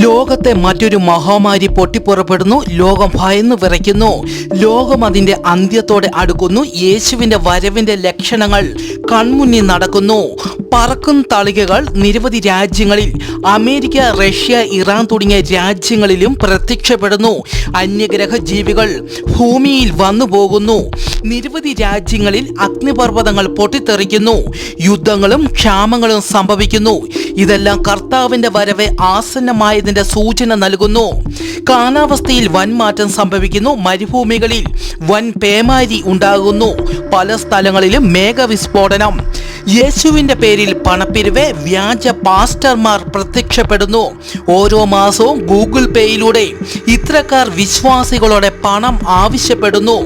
ലോകത്തെ മറ്റൊരു മഹാമാരി പൊട്ടിപ്പുറപ്പെടുന്നു ലോകം ഭയന്നു വിറയ്ക്കുന്നു. ലോകം അതിന്റെ അന്ത്യത്തോടെ അടുക്കുന്നു യേശുവിന്റെ വരവിന്റെ ലക്ഷണങ്ങൾ കൺമുന്നിൽ നടക്കുന്നു. പറക്കും തളികകൾ നിരവധി രാജ്യങ്ങളിൽ അമേരിക്ക റഷ്യ ഇറാൻ തുടങ്ങിയ രാജ്യങ്ങളിലും പ്രത്യക്ഷപ്പെടുന്നു. അന്യഗ്രഹ ജീവികൾ ഭൂമിയിൽ വന്നു പോകുന്നു നിരവധി രാജ്യങ്ങളിൽ അഗ്നിപർവതങ്ങൾ പൊട്ടിത്തെറിക്കുന്നു. യുദ്ധങ്ങളും ക്ഷാമങ്ങളും സംഭവിക്കുന്നു. ഇതെല്ലാം കർത്താവിന്റെ വരവ് ആസന്നമായതിന്റെ സൂചന നൽകുന്നു. കാലാവസ്ഥയിൽ വൻ മാറ്റം സംഭവിക്കുന്നു. മരുഭൂമികളിൽ വൻ പേമാരി ഉണ്ടാകുന്നു. പല സ്ഥലങ്ങളിലും മേഘവിസ്ഫോടനം. യേശുവിന്റെ പേരിൽ പണപ്പിരിവ് വ്യാജ പാസ്റ്റർമാർ പ്രത്യക്ഷപ്പെടുന്നു. ഓരോ മാസവും ഗൂഗിൾ പേയിലൂടെ ഇത്രക്കാർ വിശ്വാസികളുടെ പണം ആവശ്യപ്പെടുന്നു.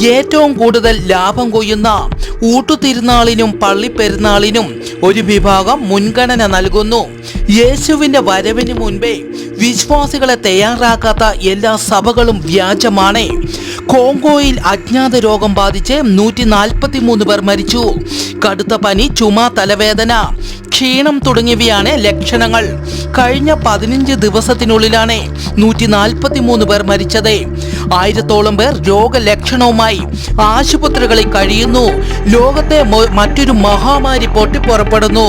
ഏറ്റവും കൂടുതൽ ലാഭം കൊയ്യുന്ന ഊട്ടുതിരുനാളിനും പള്ളിപ്പെരുന്നാളിനും ഒരു വിഭാഗം മുൻഗണന നൽകുന്നു. യേശുവിന്റെ വരവിന് മുൻപേ വിശ്വാസികളെ തയ്യാറാക്കാത്ത എല്ലാ സഭകളും വ്യാജമാണ്. കോങ്കോയിൽ അജ്ഞാത രോഗം ബാധിച്ച് നൂറ്റി നാൽപ്പത്തി മൂന്ന് പേർ മരിച്ചു. കടുത്ത പനി ചുമ തലവേദന ക്ഷീണം തുടങ്ങിയവയാണ് ലക്ഷണങ്ങൾ. കഴിഞ്ഞ പതിനഞ്ച് ദിവസത്തിനുള്ളിലാണ് നൂറ്റി നാൽപ്പത്തി മൂന്ന് പേർ മരിച്ചത്. ആയിരത്തോളം പേർ രോഗലക്ഷണവുമായി ആശുപത്രികളിൽ കഴിയുന്നു. ലോകത്തെ മറ്റൊരു മഹാമാരി പൊട്ടിപ്പുറപ്പെടുന്നു